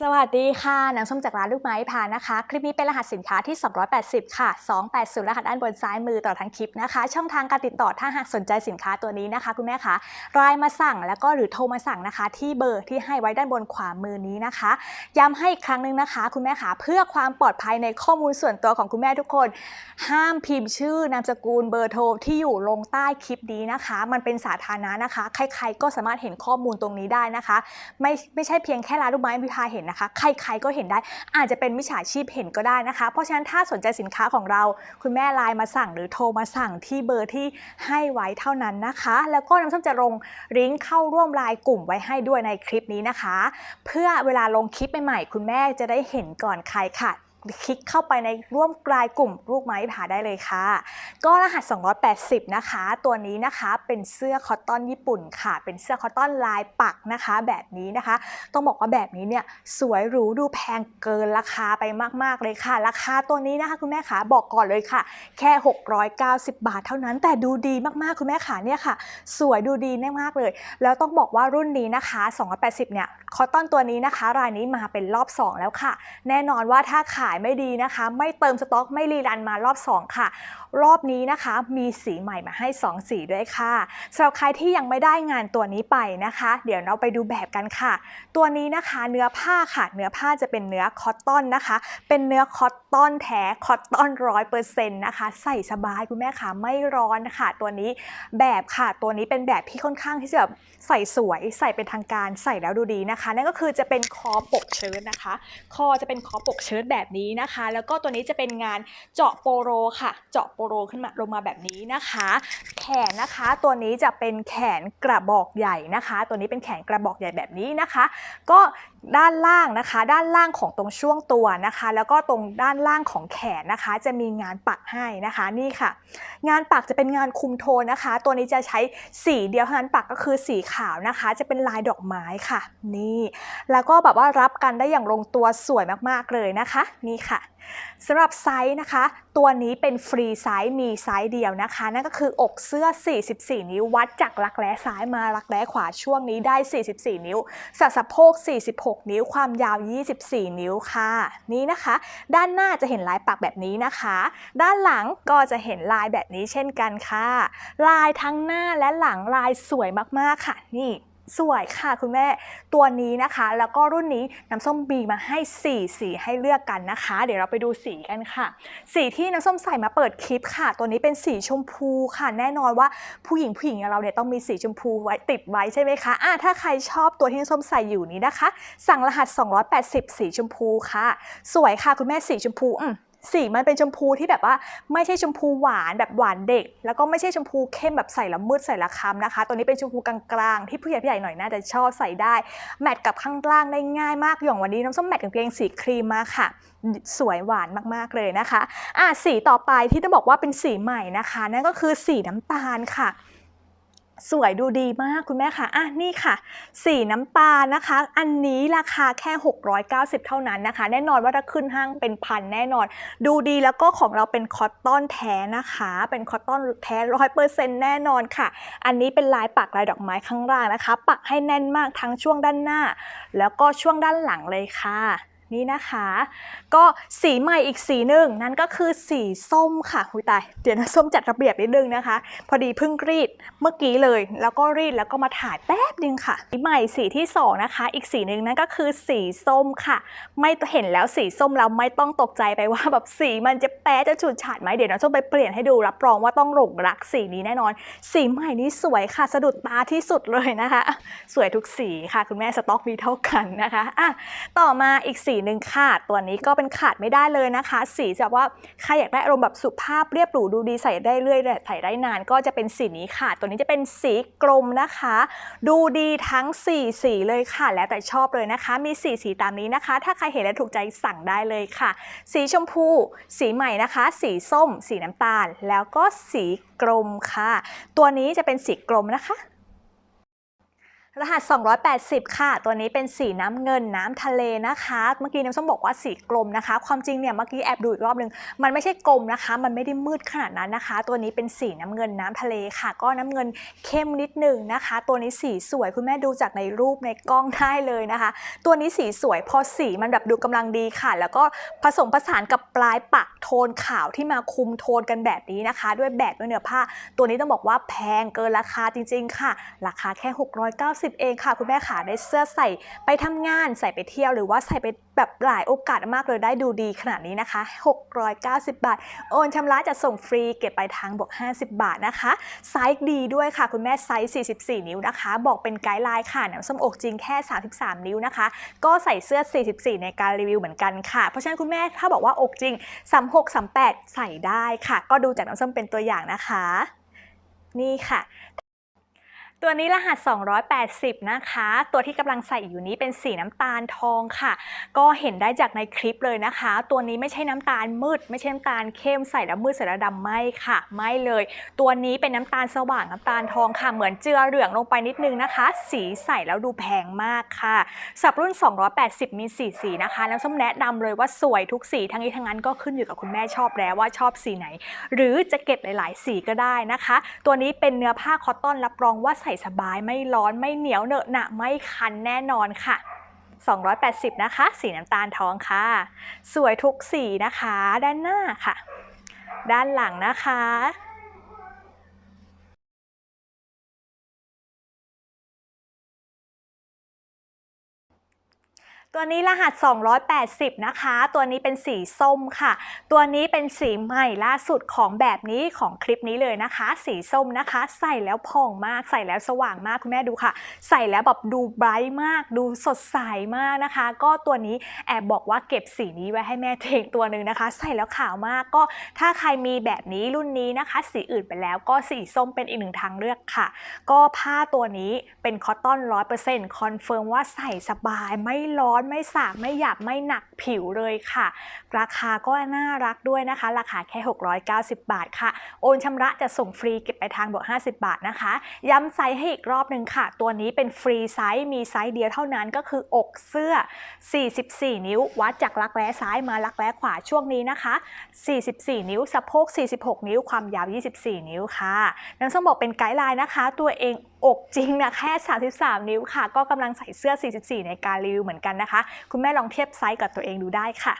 สวัสดีค่ะน้ำส้มจากร้านลูกไม้พานะคะ คลิปนี้เป็นรหัสสินค้าที่ 280 ค่ะ 280 รหัสด้านบนซ้ายมือต่อทั้งคลิปนะคะ ช่องทางการติดต่อถ้าหากสนใจสินค้าตัวนี้นะคะ คุณแม่คะไลน์มาสั่งแล้วก็หรือโทรมาสั่งนะคะ ที่เบอร์ที่ให้ไว้ด้านบนขวามือนี้นะคะ ย้ำให้อีกครั้งหนึ่งนะคะ คุณแม่คะเพื่อความปลอดภัยในข้อมูลส่วนตัวของคุณแม่ทุกคน ห้ามพิมพ์ชื่อนามสกุลเบอร์โทรที่อยู่ลงใต้คลิปนี้นะคะ มันเป็นสาธารณะนะคะ ใคร ๆ ก็สามารถเห็นข้อมูลตรงนี้ได้นะคะ ไม่ไม่ใช่เพียงแค่ร้านลูกไม้พิพาเห็นนะคะ ใครๆก็เห็นได้ อาจจะเป็นมิจฉาชีพเห็นก็ได้นะคะ เพราะฉะนั้นถ้าสนใจสินค้าของเรา คุณแม่ไลน์มาสั่งหรือโทรมาสั่งที่เบอร์ที่ให้ไว้เท่านั้นนะคะ แล้วก็น้ำส้มจะลงลิงก์เข้าร่วมไลน์กลุ่มไว้ให้ด้วยในคลิปนี้นะคะ เพื่อเวลาลงคลิปใหม่ๆคุณแม่จะได้เห็นก่อนใครค่ะ คลิกเข้าไปในร่วมกลายกลุ่มลูกไม้ผาได้เลยค่ะ ก็รหัส 280 นะคะ ตัวนี้นะคะเป็นเสื้อคอตตอนญี่ปุ่นค่ะ เป็นเสื้อคอตตอนลายปักนะคะ แบบนี้นะคะ ต้องบอกว่าแบบนี้เนี่ยสวยหรูดูแพงเกินราคาไปมาก ๆ เลยค่ะ ราคาตัวนี้นะคะคุณแม่ขาบอกก่อนเลยค่ะ แค่ 690 บาทเท่านั้น แต่ดูดีมากๆคุณแม่ขาเนี่ยค่ะ สวยดูดีมากๆเลย แล้วต้องบอกว่ารุ่นนี้นะคะ 280 เนี่ยคอตตอนตัวนี้นะคะ รายนี้มาเป็นรอบ 2 แล้วค่ะ แน่นอนว่าถ้าขายไม่ดีนะคะ ไม่เติมสต็อกไม่รีรันมารอบ 2 ค่ะ รอบนี้นะคะมีสีใหม่มาให้ 2 สีด้วยค่ะสำหรับใครที่ยังไม่ได้งานตัวนี้ไปนะคะ เดี๋ยวเราไปดูแบบกันค่ะ ตัวนี้นะคะเนื้อผ้าค่ะ เนื้อผ้าจะเป็นเนื้อคอตตอนนะคะ เป็นเนื้อคอตตอนแท้คอตตอนร้อยเปอร์เซ็นต์นะคะใส่สบายคุณแม่ค่ะไม่ร้อนค่ะ ตัวนี้แบบค่ะ ตัวนี้เป็นแบบที่ค่อนข้างที่จะแบบใส่สวยใส่เป็นทางการใส่แล้วดูดีนะคะ นั่นก็คือจะเป็นคอปกเชิ้ตนะคะ คอจะเป็นคอปกเชิ้ตแบบนี้นะคะ แล้วก็ตัวนี้จะเป็นงานเจาะโปโรค่ะ เจาะโปโรขึ้นมาลงมาแบบนี้นะคะ แขนนะคะตัวนี้จะเป็นแขนกระบอกใหญ่นะคะ ตัวนี้เป็นแขนกระบอกใหญ่แบบนี้นะคะ ก็ ด้านล่างนะคะ ด้านล่างของตรงช่วงตัวนะคะ แล้วก็ตรงด้านล่างของแขนนะคะ จะมีงานปักให้นะคะนี่ค่ะ งานปักจะเป็นงานคุมโทนนะคะ ตัวนี้จะใช้สีเดียวเท่านั้นปักก็คือสีขาวนะคะ จะเป็นลายดอกไม้ค่ะ นี่ แล้วก็แบบว่ารับกันได้อย่างลงตัวสวยมากๆเลยนะคะ นี่ค่ะสำหรับไซส์นะคะ ตัวนี้เป็นฟรีไซส์มีไซส์เดียวนะคะ นั่นก็คืออกเสื้อ 44 นิ้ววัดจากรักแร้ซ้ายมารักแร้ขวาช่วงนี้ได้ 44 นิ้วสัดสะโพก 46นิ้วความยาว 24 นิ้วค่ะ นี่นะคะ ด้านหน้าจะเห็นลายปักแบบนี้นะคะ ด้านหลังก็จะเห็นลายแบบนี้เช่นกันค่ะ ลายทั้งหน้าและหลังลายสวยมากๆค่ะ นี่ สวยค่ะคุณแม่ตัวนี้นะคะ แล้วก็รุ่นนี้น้ำส้มมีมาให้ 4 สีให้เลือกกันนะคะ เดี๋ยวเราไปดูสีกันค่ะ สีที่น้ำส้มใส่มาเปิดคลิปค่ะ ตัวนี้เป็นสีชมพูค่ะ แน่นอนว่าผู้หญิงผู้หญิงองเราเนี่ยต้องมีสีชมพูไว้ติดไว้ใช่ไหมคะอะถ้าใครชอบตัวที่น้ำส้มใส่อยู่นี้นะคะ สั่งรหัส 280 สีชมพูค่ะ สวยค่ะคุณแม่สีชมพูอืม สีมันเป็นชมพูที่แบบว่าไม่ใช่ชมพูหวานแบบหวานเด็ก แล้วก็ไม่ใช่ชมพูเข้มแบบใส่ละมืดใส่ละคำนะคะ ตัวนี้เป็นชมพูกลางๆที่ผู้ใหญ่ผู้ใหญ่หน่อยน่าจะชอบใส่ได้ แมทกับข้างล่างได้ง่ายมากอย่างวันนี้น้ำส้มแมทกับกางเกงสีครีมมาค่ะ สวยหวานมากๆเลยนะคะอะสีต่อไปที่ต้องบอกว่าเป็นสีใหม่นะคะ นั่นก็คือสีน้ำตาลค่ะ สวยดูดีมากคุณแม่ค่ะ อะนี่ค่ะ สีน้ำตาลนะคะ อันนี้ราคาแค่ 690 เท่านั้นนะคะ แน่นอนว่าถ้าขึ้นห้างเป็นพันแน่นอน ดูดีแล้วก็ของเราเป็นคอตตอนแท้นะคะ เป็นคอตตอนแท้ร้อยเปอร์เซ็นต์แน่นอนค่ะ อันนี้เป็นลายปักลายดอกไม้ข้างล่างนะคะ ปักให้แน่นมากทั้งช่วงด้านหน้า แล้วก็ช่วงด้านหลังเลยค่ะ นี่นะคะ ก็สีใหม่อีกสีหนึ่งนั่นก็คือสีส้มค่ะคุยตายเดี๋ยวนะส้มจัดระเบียบนิดนึงนะคะ พอดีเพิ่งรีดเมื่อกี้เลย แล้วก็รีดแล้วก็มาถ่ายแป๊บนึงค่ะสีใหม่สีที่สองนะคะ อีกสีหนึ่งนั่นก็คือสีส้มค่ะ ไม่เห็นแล้วสีส้มแล้วไม่ต้องตกใจไปว่าแบบสีมันจะแป๊ะจะฉูดฉาดไหมเดี๋ยวน้องส้มไปเปลี่ยนให้ดูรับรองว่าต้องหลงรักสีนี้แน่นอน สีใหม่นี้สวยค่ะสะดุดตาที่สุดเลยนะคะ สวยทุกสีค่ะ คุณแม่สต็อกมีเท่ากันนะคะอะต่อมาอีกสีหนึ่งค่ะ ตัวนี้ก็เป็นขาดไม่ได้เลยนะคะ สีจะว่าใครอยากได้อารมณ์แบบสุภาพเรียบหรูดูดีใส่ได้เรื่อยใส่ได้นาน ก็จะเป็นสีนี้ค่ะ ตัวนี้จะเป็นสีกลมนะคะ ดูดีทั้ง 4 สีเลยค่ะ แล้วแต่ชอบเลยนะคะ มี 4 สีตามนี้นะคะ ถ้าใครเห็นและถูกใจสั่งได้เลยค่ะ สีชมพู สีใหม่นะคะ สีส้ม สีน้ำตาล แล้วก็สีกลมค่ะ ตัวนี้จะเป็นสีกลมนะคะ รหัส 280 ค่ะ ตัวนี้เป็นสีน้ำเงินน้ำทะเลนะคะ เมื่อกี้น้ำส้มบอกว่าสีกลมนะคะ ความจริงเนี่ยเมื่อกี้แอบดูอีกรอบนึง มันไม่ใช่กลมนะคะ มันไม่ได้มืดขนาดนั้นนะคะ ตัวนี้เป็นสีน้ำเงินน้ำทะเลค่ะ ก็น้ำเงินเข้มนิดหนึ่งนะคะ ตัวนี้สีสวยคุณแม่ดูจากในรูปในกล้องได้เลยนะคะ ตัวนี้สีสวยพอสีมันแบบดูกำลังดีค่ะ แล้วก็ผสมผสานกับปลายปักโทนขาวที่มาคุมโทนกันแบบนี้นะคะ ด้วยแบบด้วยเนื้อผ้า ตัวนี้ต้องบอกว่าแพงเกินราคาจริง ๆ ค่ะ ราคาแค่ 690เองค่ะ คุณแม่ขาได้เสื้อใส่ไปทำงานใส่ไปเที่ยวหรือว่าใส่ไปแบบหลายโอกาสมากเลยได้ดูดีขนาดนี้นะคะ 690 บาท โอนชำระจะส่งฟรีเก็บไปลายทางบวก 50 บาทนะคะ ไซส์ดีด้วยค่ะ คุณแม่ไซส์ 44 นิ้วนะคะ บอกเป็นไกด์ไลน์ค่ะน้ำส้มอกจริงแค่ 33 นิ้วนะคะ ก็ใส่เสื้อ 44 ในการรีวิวเหมือนกันค่ะ เพราะฉะนั้นคุณแม่ถ้าบอกว่าอกจริง 36 38 ใส่ได้ค่ะ ก็ดูจากน้ำส้มเป็นตัวอย่างนะคะ นี่ค่ะ ตัวนี้รหัส 280 นะคะ ตัวที่กำลังใส่อยู่นี้เป็นสีน้ำตาลทองค่ะ ก็เห็นได้จากในคลิปเลยนะคะ ตัวนี้ไม่ใช่น้ำตาลมืด ไม่ใช่น้ำตาลเข้มใส่แล้วมืดใส่แล้วดำไม่ค่ะ ไม่เลย ตัวนี้เป็นน้ำตาลสว่างน้ำตาลทองค่ะ เหมือนเจือเหลืองลงไปนิดนึงนะคะ สีใส่แล้วดูแพงมากค่ะสับรุ่น 280 มีสีสีนะคะ แล้วส้มแนะนำเลยว่าสวยทุกสีทั้งนี้ทั้งนั้นก็ขึ้นอยู่กับคุณแม่ชอบแล้วว่าชอบสีไหน หรือจะเก็บหลาย ๆ สีก็ได้นะคะ ตัวนี้เป็นเนื้อผ้าคอตตอนรับรองว่าใส่สบายไม่ร้อนไม่เหนียวเหนอะหนะไม่คันแน่นอนค่ะ 280 นะคะ สีน้ำตาลทองค่ะ สวยทุกสีนะคะ ด้านหน้าค่ะ ด้านหลังนะคะ ตัวนี้รหัส 280 นะคะ ตัวนี้เป็นสีส้มค่ะ ตัวนี้เป็นสีใหม่ล่าสุดของแบบนี้ของคลิปนี้เลยนะคะ สีส้มนะคะ ใส่แล้วผ่องมาก ใส่แล้วสว่างมากคุณแม่ดูค่ะ ใส่แล้วแบบดูไบรท์มาก ดูสดใสมากนะคะ ก็ตัวนี้แอบบอกว่าเก็บสีนี้ไว้ให้แม่เทงตัวหนึ่งนะคะ ใส่แล้วขาวมากก็ถ้าใครมีแบบนี้รุ่นนี้นะคะ สีอื่นไปแล้วก็สีส้มเป็นอีกหนึ่งทางเลือกค่ะ ก็ผ้าตัวนี้เป็นคอตตอน 100%คอนเฟิร์มว่าใส่สบายไม่ร้อนไม่สากไม่หยาบไม่หนักผิวเลยค่ะ ราคาก็น่ารักด้วยนะคะ ราคาแค่ 690 บาทค่ะ โอนชำระจะส่งฟรีเก็บไปทางบวก50 บาทนะคะ ย้ำไซส์ให้อีกรอบหนึ่งค่ะ ตัวนี้เป็นฟรีไซส์มีไซส์เดียวเท่านั้นก็คือ อกเสื้อ 44 นิ้ว วัดจากรักแร้ซ้ายมารักแร้ขวาช่วงนี้นะคะ 44 นิ้ว สะโพก 46 นิ้ว ความยาว 24 นิ้วค่ะนังส้มบอกเป็นไกด์ไลน์นะคะ ตัวเอง อกจริงนะแค่ 33 นิ้วค่ะ ก็กำลังใส่เสื้อ 44 ในการรีวิวเหมือนกันนะคะ คุณแม่ลองเทียบไซส์กับตัวเองดูได้ค่ะ